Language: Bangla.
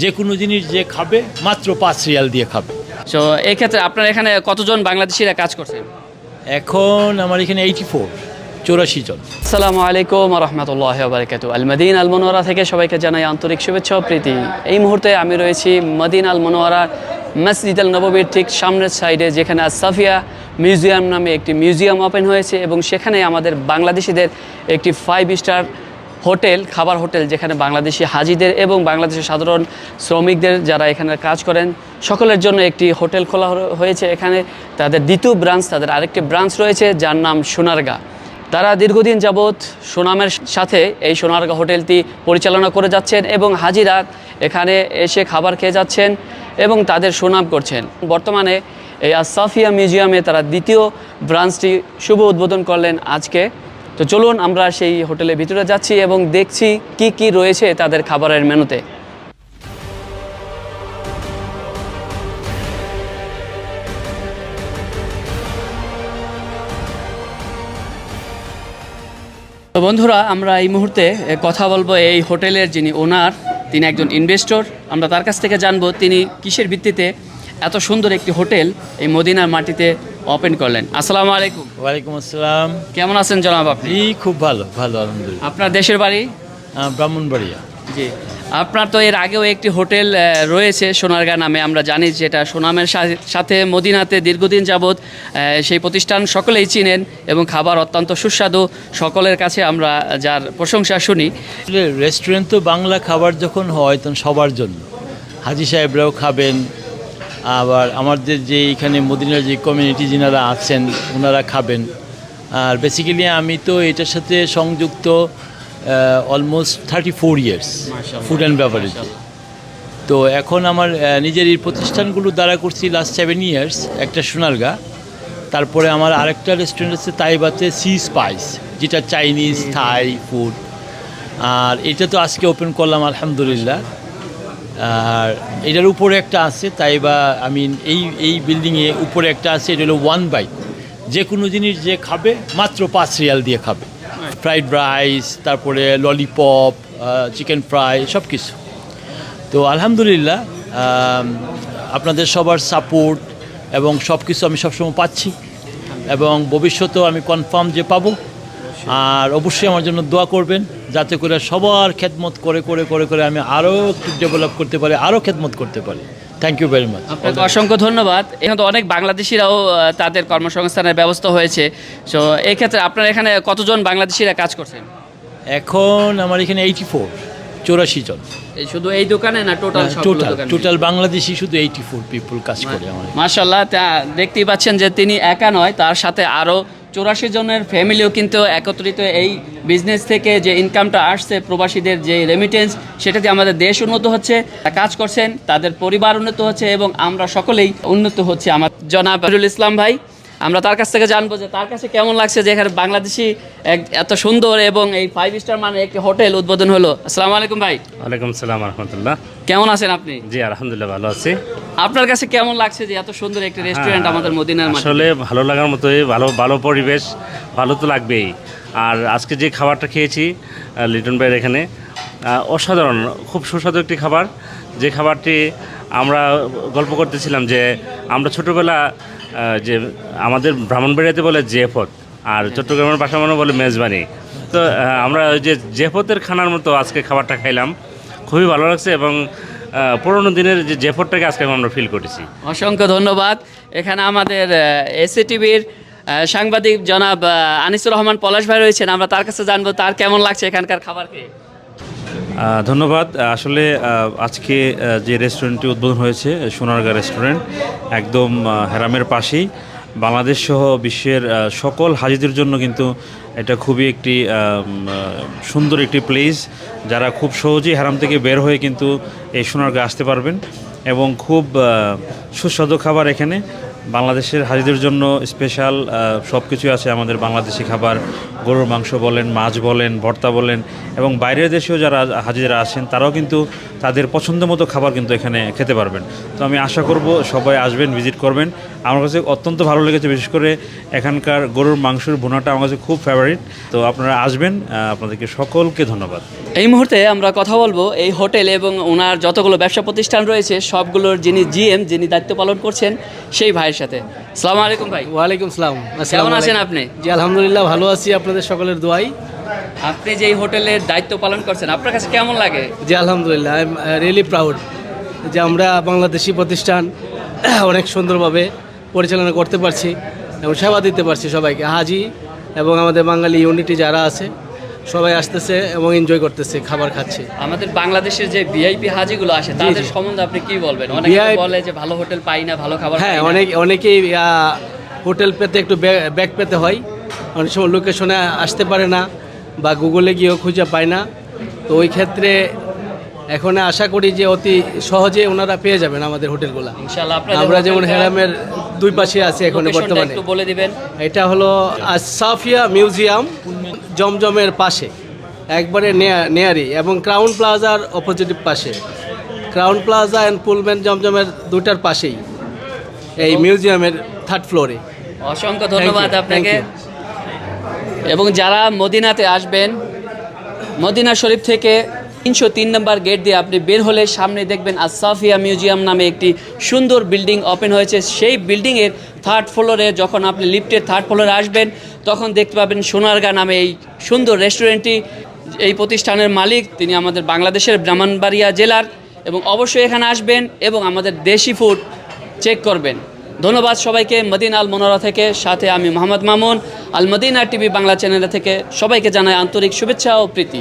যে কোনো জিনিস যে খাবে মাত্র পাঁচ রিয়াল দিয়ে খাবে। তো এই ক্ষেত্রে আপনার এখানে কতজন বাংলাদেশিরা কাজ করছেন এখন আমার এখানে এইটি ফোর চৌরাশি জন। আসসালামু আলাইকুম রহমতুল্লাহ বারকাত আল মদিন আল মনোয়ারা থেকে সবাইকে জানাই আন্তরিক শুভেচ্ছা প্রীতি। এই মুহূর্তে আমি রয়েছি মদিন আল মনোয়ারা মসজিদ আল নববীর ঠিক সামনের সাইডে যেখানে সাফিয়া মিউজিয়াম নামে একটি মিউজিয়াম ওপেন হয়েছে এবং সেখানে আমাদের বাংলাদেশিদের একটি ফাইভ স্টার হোটেল, খাবার হোটেল যেখানে বাংলাদেশি হাজিদের এবং বাংলাদেশের সাধারণ শ্রমিকদের যারা এখানে কাজ করেন, সকলের জন্য একটি হোটেল খোলা হয়েছে এখানে। তাদের দ্বিতীয় ব্রাঞ্চ, তাদের আরেকটি ব্রাঞ্চ রয়েছে যার নাম সোনারগা। তারা দীর্ঘদিন যাবৎ সুনামের সাথে এই সোনারগা হোটেলটি পরিচালনা করে যাচ্ছেন এবং হাজিরা এখানে এসে খাবার খেয়ে যাচ্ছেন এবং তাদের সুনাম করছেন। বর্তমানে এই আসাফিয়া মিউজিয়ামে তারা দ্বিতীয় ব্রাঞ্চটি শুভ উদ্বোধন করলেন আজকে। তো চলুন আমরা সেই হোটেলের ভিতরে যাচ্ছি এবং দেখছি কি কি রয়েছে তাদের খাবারের মেনুতে। তো বন্ধুরা, আমরা এই মুহূর্তে কথা বলব এই হোটেলের যিনি ওনার, তিনি একজন ইনভেস্টর আমরা তার কাছ থেকে জানব তিনি কিসের ভিত্তিতে এত সুন্দর একটি হোটেল এই মদিনার মাটিতে ওপেন করলেন। আসসালামু আলাইকুম। ওয়ালাইকুম আসসালাম। কেমন আছেন জনাব আপনি? খুব ভালো ভালো আলহামদুলিল্লাহ। আপনার দেশের বাড়ি? ব্রাহ্মণবাড়িয়া। জি। আপনার তো এর আগেও একটি হোটেল রয়েছে সোনারগা নামে আমরা জানি যেটা সুনামের সাথে মদিনাতে দীর্ঘদিন যাবৎ সেই প্রতিষ্ঠান সকলেই চিনেন এবং খাবার অত্যন্ত সুস্বাদু। সকলের কাছে আমরা যার প্রশংসা শুনি। রেস্টুরেন্ট তো বাংলা খাবার যখন হয় তখন সবার জন্য। হাজি সাহেবরাও খাবেন আবার আমাদের যে এখানে মদিনার যে কমিউনিটি যিনারা আছেন ওনারা খাবেন। আর বেসিক্যালি আমি তো এটার সাথে সংযুক্ত almost thirty four years food and beverage তো এখন আমার নিজের এই প্রতিষ্ঠানগুলো দ্বারা করছি লাস্ট সেভেন ইয়ার্স একটা সোনারগা। তারপরে আমার আরেকটা রেস্টুরেন্ট আছে তাইবাতে সি স্পাইস যেটা চাইনিজ থাই ফুড আর এটা তো আজকে ওপেন করলাম আলহামদুলিল্লাহ। আর এটার উপরে একটা আছে তাই বা আমি এই এই বিল্ডিংয়ে উপরে একটা আছে এটা হলো ওয়ান বাইট যে কোনো জিনিস যে খাবে মাত্র পাঁচ রিয়াল দিয়ে খাবে। ফ্রাইড রাইস তারপরে ললিপপ চিকেন ফ্রাই সব কিছু তো আলহামদুলিল্লাহ আপনাদের সবার সাপোর্ট এবং সব কিছু আমি সবসময় পাচ্ছি। এবং ভবিষ্যতেও আমি কনফার্ম যে পাবো। আর অবশ্যই আমার জন্য দোয়া করবেন যাতে করে সবার খেদমত করে করে করে করে আমি আরও একটু ডেভেলপ করতে পারি আরও খেদমত করতে পারি। থ্যাংক ইউ ভেরি মাচ আপনাকে অসংখ্য ধন্যবাদ। এখানে তো অনেক বাংলাদেশিরাও তাদের কর্মসংস্থানের ব্যবস্থা হয়েছে। তো এই ক্ষেত্রে আপনার এখানে কতজন বাংলাদেশিরা কাজ করছেন? এখন আমার এখানে এইটি ফোর চৌরাশি জন। এই শুধু এই দোকানে না টোটাল টোটাল টোটাল বাংলাদেশি শুধু এইটি ফোর পিপুল কাজ করে আমার এখানে। মার্শাল্লাহ তা দেখতেই পাচ্ছেন যে তিনি একা নয় তার সাথে আরও চৌরাশি জনের ফ্যামিলিও কিন্তু একত্রিত এই বিজনেস থেকে যে ইনকামটা আসছে প্রবাসীদের যে রেমিটেন্স সেটা দিয়ে আমাদের দেশ উন্নত হচ্ছে কাজ করছেন, তাদের পরিবার উন্নত হচ্ছে এবং আমরা সকলেই উন্নত হচ্ছে। আমার জনাব ইসলাম ভাই আমরা তার কাছ থেকে জানব যে তার কাছে কেমন লাগছে যে এখানে বাংলাদেশি এত সুন্দর এবং এই ফাইভ স্টার মানে একটি হোটেল উদ্বোধন হলো। আসসালামু আলাইকুম ভাই। ওয়ালাইকুম সালাম রহমতুল্লাহ। কেমন আছেন আপনি? জি আলহামদুলিল্লাহ ভালো আছি। আপনার কাছে কেমন লাগছে যে এত সুন্দর একটি রেস্টুরেন্ট আমাদের মদিনার আসলে ভালো লাগার মতোই ভালো ভালো পরিবেশ ভালো তো লাগবেই। আর আজকে যে খাবারটা খেয়েছি লিটন ভাইয়ের এখানে অসাধারণ খুব সুস্বাদু একটি খাবার। যে খাবারটি আমরা গল্প করতেছিলাম যে আমরা ছোটোবেলা যে আমাদের ব্রাহ্মণবাড়িয়াতে বলে জেফত আর চট্টগ্রামের ভাষা মনে বলে মেজবানি। তো আমরা ওই যে জেফতের খানার মতো আজকে খাবারটা খাইলাম। খুবই ভালো লাগছে এবং পুরোনো দিনের যে জেফতটাকে আজকে আমরা ফিল করেছি অসংখ্য ধন্যবাদ। এখানে আমাদের এসএ টিভির সাংবাদিক জনাব আনিসুর রহমান পলাশ ভাই রয়েছেন। আমরা তার কাছে জানব তার কেমন লাগছে এখানকার খাবার খেয়ে ধন্যবাদ। আসলে আজকে যে রেস্টুরেন্টটি উদ্বোধন হয়েছে, সোনারগাঁ রেস্টুরেন্ট একদম হেরামের পাশেই। বাংলাদেশ সহ বিশ্বের সকল হাজিদের জন্য কিন্তু এটা খুবই একটি সুন্দর একটি প্লেস যারা খুব সহজেই হেরাম থেকে বের হয়ে কিন্তু এই সোনারগাঁ আসতে পারবেন এবং খুব সুস্বাদু খাবার এখানে। বাংলাদেশের হাজিদের জন্য স্পেশাল সব কিছুই আছে আমাদের বাংলাদেশি খাবার। গরুর মাংস বলেন, মাছ বলেন, ভর্তা বলেন এবং বাইরের দেশেও যারা হাজিরা আসেন তারাও কিন্তু তাদের পছন্দ মতো খাবার কিন্তু এখানে খেতে পারবেন। তো আমি আশা করব সবাই আসবেন, ভিজিট করবেন। আমার কাছে অত্যন্ত ভালো লেগেছে, বিশেষ করে এখানকার গরুর মাংসের ভুনাটা আমার কাছে খুব ফেভারিট তো আপনারা আসবেন আপনাদেরকে সকলকে ধন্যবাদ। এই মুহূর্তে আমরা কথা বলব এই হোটেল এবং ওনার যতগুলো ব্যবসা প্রতিষ্ঠান রয়েছে, সবগুলোর যিনি জিএম, যিনি দায়িত্ব পালন করছেন, সেই ভাইয়ের সাথে। সালাম আলাইকুম ভাই। ওয়ালাইকুম সালাম। কেমন আছেন আপনি? জি আলহামদুলিল্লাহ ভালো আছি। আপনাদের সকলের দোয়াই। আপনি যে এই হোটেলের দায়িত্ব পালন করছেন আপনার কাছে কেমন লাগে? জি আলহামদুলিল্লাহ আই এম রিয়েলি প্রাউড যে আমরা বাংলাদেশি প্রতিষ্ঠান অনেক সুন্দরভাবে পরিচালনা করতে পারছি এবং সেবা দিতে পারছি সবাইকে। হাজি এবং আমাদের বাঙালি ইউনিটি যারা আছে সবাই আসতেছে এবং এনজয় করতেছে খাবার খাচ্ছে। আমাদের বাংলাদেশের যে ভিআইপি হাজিগুলো আসে তাদের সম্বন্ধে আপনি কি বলবেন? অনেকে বলে যে ভালো হোটেল পাই না ভালো খাবার হ্যাঁ অনেক অনেকেই হোটেল পেতে একটু ব্যাগ পেতে হয়। অনেক সময় লোকেশনে আসতে পারে না বা গুগলে গিয়েও খুঁজে পায় না। তো ওই ক্ষেত্রে এখন আশা করি যে অতি সহজে ওনারা পেয়ে যাবেন আমাদের হোটেলগুলো। আমরা যেমন হেরামের দুই পাশে আছি এখন বর্তমানে। বলে দিবেন। এটা হলো সাফিয়া মিউজিয়াম। জমজমের পাশে একবারে নেয়া- নেয়ারি এবং ক্রাউন প্লাজার অপোজিট পাশে। ক্রাউন প্লাজা অ্যান্ড পুলম্যান জমজমের দুটার পাশেই এই মিউজিয়ামের থার্ড ফ্লোরে অসংখ্য ধন্যবাদ আপনাকে। এবং যারা মদিনাতে আসবেন মদিনা শরীফ থেকে তিনশো তিন নম্বর গেট দিয়ে আপনি বের হলে সামনে দেখবেন আসাফিয়া মিউজিয়াম নামে একটি সুন্দর বিল্ডিং ওপেন হয়েছে। সেই বিল্ডিংয়ের থার্ড ফ্লোরে যখন আপনি লিফটের থার্ড ফ্লোরে আসবেন, তখন দেখতে পাবেন সোনারগা নামে এই সুন্দর রেস্টুরেন্টটি এই প্রতিষ্ঠানের মালিক, তিনি আমাদের বাংলাদেশের ব্রাহ্মণবাড়িয়া জেলার এবং অবশ্যই এখানে আসবেন এবং আমাদের দেশি ফুড চেক করবেন। ধন্যবাদ সবাইকে মদিন আল মনোরা থেকে। সাথে আমি মোহাম্মদ মামুন, আল মদিনা টিভি বাংলা চ্যানেল থেকে সবাইকে জানাই আন্তরিক শুভেচ্ছা ও প্রীতি।